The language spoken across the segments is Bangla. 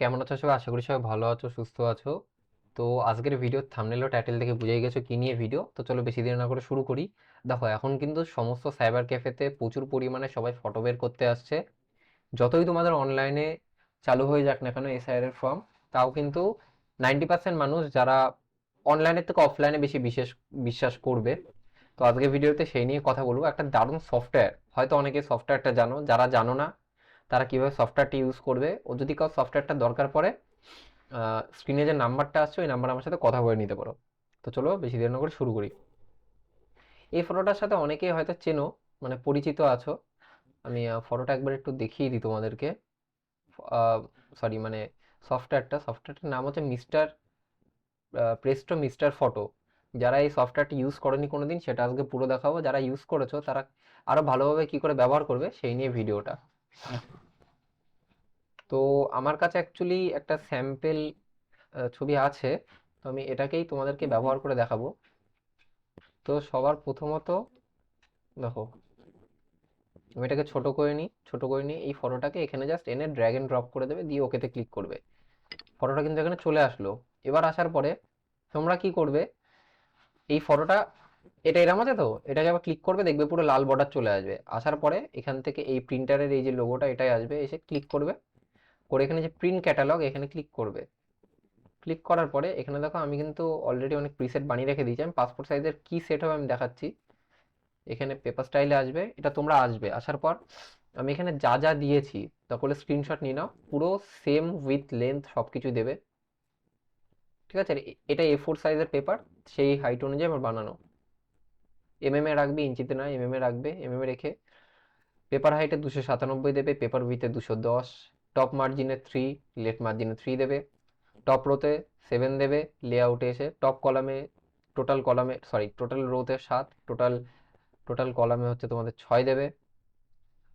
কেমন আছো সবাই? আশা করি সবাই ভালো আছো, সুস্থ আছো। তো আজকের ভিডিও থাম্বনেল ও টাইটেল দেখে বুঝেই গেছো কি নিয়ে ভিডিও তো চলো বেশি দেরি না করে শুরু করি। দেখো, এখন কিন্তু সমস্ত সাইবার ক্যাফেতে প্রচুর পরিমাণে সবাই ফটো বের করতে আসছে। যতই তোমাদের অনলাইনে চালু হয়ে যাক না কেন এসআইআর এর ফর্ম তাও কিন্তু নাইনটি পার্সেন্ট মানুষ যারা অনলাইনের থেকে অফলাইনে বেশি বিশেষ, বিশ্বাস করবে। তো আজকের ভিডিওতে সেই নিয়ে কথা বলব। একটা দারুণ সফটওয়্যার হয়তো অনেকে সফটওয়্যারটা জানো, যারা জানো না তারা কীভাবে সফটওয়্যারটি ইউজ করবে? ও যদি কাউ সফটওয়্যারটা দরকার পড়ে স্ক্রিনে যে নাম্বারটা আসছে, ওই নাম্বার আমার সাথে কথা বলে নিতে পারো। তো চলো বেশি দেরি না করে শুরু করি। এই ফটোটার সাথে অনেকেই হয়তো চেনো মানে পরিচিত আছো। আমি ফটোটা একবার একটু দেখিয়ে দিই তোমাদেরকে। সরি মানে সফটওয়্যারটা সফটওয়্যারটার নাম হচ্ছে মিস্টার প্রেস্টো মিস্টার ফটো যারা এই সফটওয়্যারটি ইউজ করেনি কোনোদিন, সেটা আজকে পুরো দেখাবো। যারা ইউজ করেছ, তারা আরও ভালোভাবে কি করে ব্যবহার করবে, সেই নিয়ে ভিডিওটা তো আমার কাছে অ্যাকচুয়ালি একটা স্যাম্পেল ছবি আছে। তো আমি এটাকেই তোমাদেরকে ব্যবহার করে দেখাবো। তো সবার প্রথমত দেখো আমি এটাকে ছোট করে নিই ছোট করে নিয়ে এই ফটোটাকে এখানে জাস্ট এনে ড্র্যাগ এন্ড ড্রপ করে দেবে দিয়ে ওকেতে ক্লিক করবে। ফটোটা কিন্তু এখানে চলে আসলো। এবার আসার পরে তোমরা কি করবে এই ফটোটা এটা এরম আছে তো? এটাকে আবার ক্লিক করবে, দেখবে পুরো লাল বর্ডার চলে আসবে। আসার পরে এখান থেকে এই প্রিন্টারের এই যে লোগোটা এটাই আসবে, এসে ক্লিক করবে। করে এখানে যে প্রিন্ট ক্যাটালগ এখানে ক্লিক করবে। ক্লিক করার পরে এখানে দেখো আমি কিন্তু অলরেডি অনেক প্রিসেট বানিয়ে রেখে দিয়েছি। আমি পাসপোর্ট সাইজের কি সেট হবে আমি দেখাচ্ছি। এখানে পেপার স্টাইলে আসবে, এটা তোমরা আসবে। আসার পর আমি এখানে যা যা দিয়েছি তাহলে স্ক্রিনশট নিয়ে নাও। পুরো সেম উইথ লেন্থ সব কিছু দেবে। ঠিক আছে? এটা এ ফোর সাইজের পেপার সেই হাইট অনুযায়ী আমার বানানো। এমএম এ রাখবে ইঞ্চিতে নয় এমএম এ রাখবে এমএম এ রেখে পেপার হাইটে দুশো সাতানব্বই দেবে পেপার উইথে দুশো দশ টপ মার্জিনে থ্রি লেফট মার্জিনে থ্রি দেবে টপ রোতে সেভেন দেবে লেআউটে এসে টপ কলামে টোটাল কলামে সরি টোটাল রোতে সাত টোটাল টোটাল কলামে হচ্ছে তোমাদের ছয় দেবে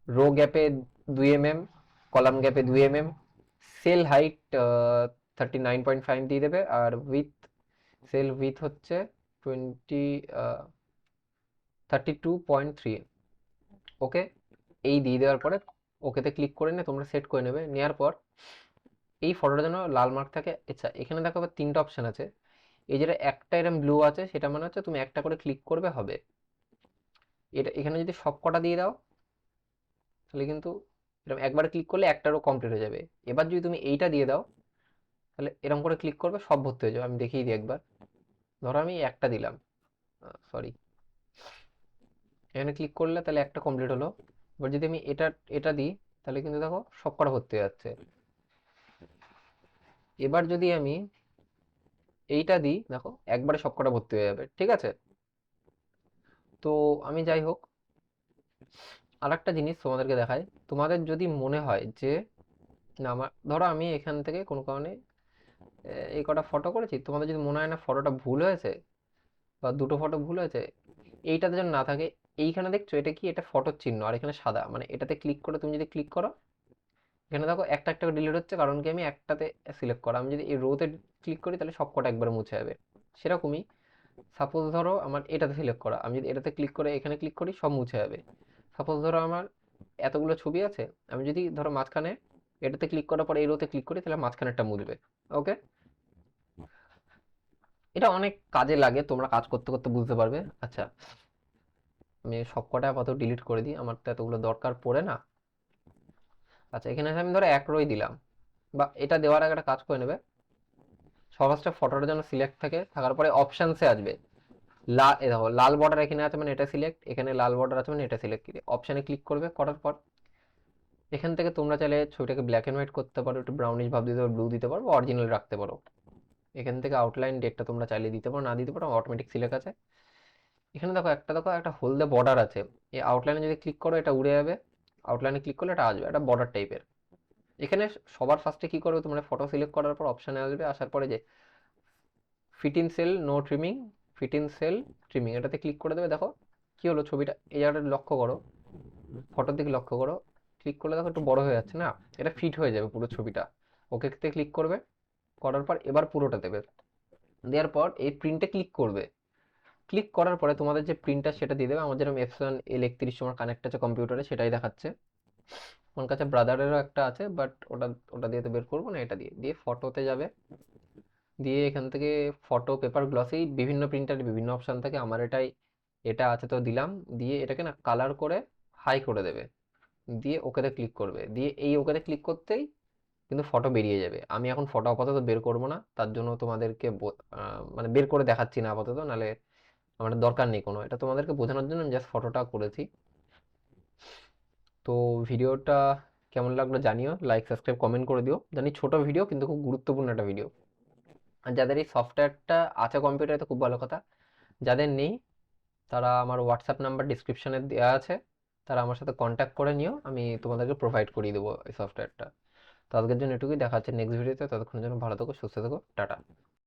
রো গ্যাপে দুই এম এম কলাম গ্যাপে দুই M M cell height thirty nine point five দিয়ে দেবে, আর উইথ সেল উইথ হচ্ছে twenty thirty two point three okay এই দিয়ে দেওয়ার পরে ওকেতে ক্লিক করে নিয়ে তোমরা সেট করে নেবে। নেওয়ার পর এই ফটোটা যেন লাল মার্ক থাকে। আচ্ছা এখানে দেখো আবার তিনটা অপশান আছে। এই যেটা একটা এরম ব্লু আছে, সেটা মানে হচ্ছে তুমি একটা করে ক্লিক করবে, হবে। এটা এখানে যদি সব কটা দিয়ে দাও, তাহলে কিন্তু এরকম একবার ক্লিক করলে একটারও কমপ্লিট হয়ে যাবে। এবার যদি তুমি এইটা দিয়ে দাও, তাহলে এরকম করে ক্লিক করবে, সব ভর্তি হয়ে যাবে। আমি দেখিয়ে দিই একবার। ধরো আমি একটা দিলাম। সরি এখানে ক্লিক করলে তাহলে একটা কমপ্লিট হলো। এবার যদি আমি এটা এটা দিই, তাহলে কিন্তু দেখো সব কটা ভর্তি হয়ে যাচ্ছে। এবার যদি আমি এইটা দিই, দেখো একবারে সব কটা ভর্তি হয়ে যাবে, ঠিক আছে? তো আমি যাই হোক আর একটা জিনিস তোমাদেরকে দেখাই। তোমাদের যদি মনে হয় যে, না আমার, ধরো আমি এখান থেকে কোনো কারণে এই কটা ফটো করেছি, তোমাদের যদি মনে হয় না ফটোটা ভুল হয়েছে বা দুটো ফটো ভুল হয়েছে, এইটাতে যেন না থাকে এইখানে দেখছ এটা কি? এটা ফটোর চিহ্ন আর এখানে সাদা। মানে এটাতে ক্লিক করে তুমি যদি ক্লিক করো, এখানে দেখো একটা একটা ডিলিট হচ্ছে, কারণ কি আমি একটাতে সিলেক্ট করা। আমি যদি এই রোতে ক্লিক করি, তাহলে সব কটা একবারে মুছে যাবে। সেরকমই সাপোজ ধরো আমার এটাতে সিলেক্ট করা। আমি যদি এটাতে ক্লিক করে, এখানে ক্লিক করি, সব মুছে যাবে। সাপোজ ধরো আমার এতগুলো ছবি আছে, আমি যদি ধরো মাঝখানে এটাতে ক্লিক করার পরে এই রোতে ক্লিক করি, তাহলে মাঝখানেরটা মুছবে। ওকে এটা অনেক কাজে লাগে, তোমরা কাজ করতে করতে বুঝতে পারবে। আচ্ছা আমি সব কটা আপাতত ডিলিট করে দিই আমার তো এতগুলো দরকার পড়ে না। আচ্ছা এখানে আমি ধরো এক রোই দিলাম, বা এটা দেওয়ার আগে একটা কাজ করে নেবে। সহজটা ফটোটা যেন সিলেক্ট থাকে, থাকার পরে অপশানসে আসবে। লাল এ দেখো, লাল বর্ডার এখানে আছে মানে এটা সিলেক্ট এখানে লাল বর্ডার আছে মানে এটা সিলেক্ট অপশানে ক্লিক করবে, করার পর এখান থেকে তোমরা চাইলে ছবিটাকে ব্ল্যাক অ্যান্ড হোয়াইট করতে পারো, একটু ব্রাউনিশ ভাব দিতে পারো ব্লু দিতে পারো অরিজিনাল রাখতে পারো। এখান থেকে আউটলাইন ডেটটা তোমরা চাইলে দিতে পারো, না দিতে পারো অটোমেটিক সিলেক্ট আছে। এখানে দেখো একটা দেখো একটা হলদে বর্ডার আছে। এই আউটলাইনে যদি ক্লিক করো, এটা উড়ে যাবে। আউটলাইনে ক্লিক করলে এটা আসবে একটা বর্ডার টাইপের এখানে সবার ফার্স্টে কি করবে? তোমরা ফটো সিলেক্ট করার পর অপশানে আসবে, আসার পরে যে fit in cell no trimming fit in cell trimming এটাতে ক্লিক করে দেবে। দেখো কি হলো ছবিটা? এই জায়গাটা লক্ষ্য করো। ফটোর দিকে লক্ষ্য করো। ক্লিক করলে দেখো একটু বড় হয়ে যাচ্ছে না? এটা ফিট হয়ে যাবে পুরো ছবিটা। ওকেতে ক্লিক করবে। করার পর এবার পুরোটা দেবে। দেওয়ার পর এই প্রিন্টে ক্লিক করবে। ক্লিক করার পরে তোমাদের যে প্রিন্টার সেটা দিয়ে দেবে। আমার যেরকম এফসন এল একত্রিশ কানেক্ট আছে কম্পিউটারে সেটাই দেখাচ্ছে। আমার কাছে ব্রাদারেরও একটা আছে বাট ওটা ওটা দিয়ে তো বের করব না, এটা দিয়ে। দিয়ে ফটোতে যাবে। দিয়ে এখান থেকে ফটো পেপার গ্লসেই বিভিন্ন প্রিন্টারে বিভিন্ন অপশান থাকে। আমার এটাই, এটা আছে তো দিলাম। দিয়ে এটাকে না কালার করে হাই করে দেবে। দিয়ে ওকেতে ক্লিক করবে। দিয়ে এই ওকেতে ক্লিক করতেই কিন্তু ফটো বেরিয়ে যাবে। আমি এখন ফটো আপাতত বের করব না। তার জন্য তোমাদেরকে মানে বের করে দেখাচ্ছি না আপাতত। নাহলে আমার দরকার নেই কোনো। এটা তোমাদেরকে বোঝানোর জন্য আমি জাস্ট ফটোটা করেছি। তো ভিডিওটা কেমন লাগল জানিও লাইক সাবস্ক্রাইব কমেন্ট করে দিও। জানি ছোট ভিডিও কিন্তু খুব গুরুত্বপূর্ণ একটা ভিডিও আর যাদের এই সফটওয়্যারটা আছে কম্পিউটারে তো খুব ভালো কথা। যাদের নেই, তারা আমার হোয়াটসঅ্যাপ নাম্বার ডিসক্রিপশনে দেওয়া আছে। তারা আমার সাথে কন্ট্যাক্ট করে নিও, আমি তোমাদেরকে প্রোভাইড করিয়ে দেবো এই সফটওয়্যারটা তো আজকের জন্য এটুকুই, দেখা হচ্ছে নেক্সট ভিডিওতে ততক্ষণের জন্য ভালো থেকো, সুস্থ থেকো, টাটা।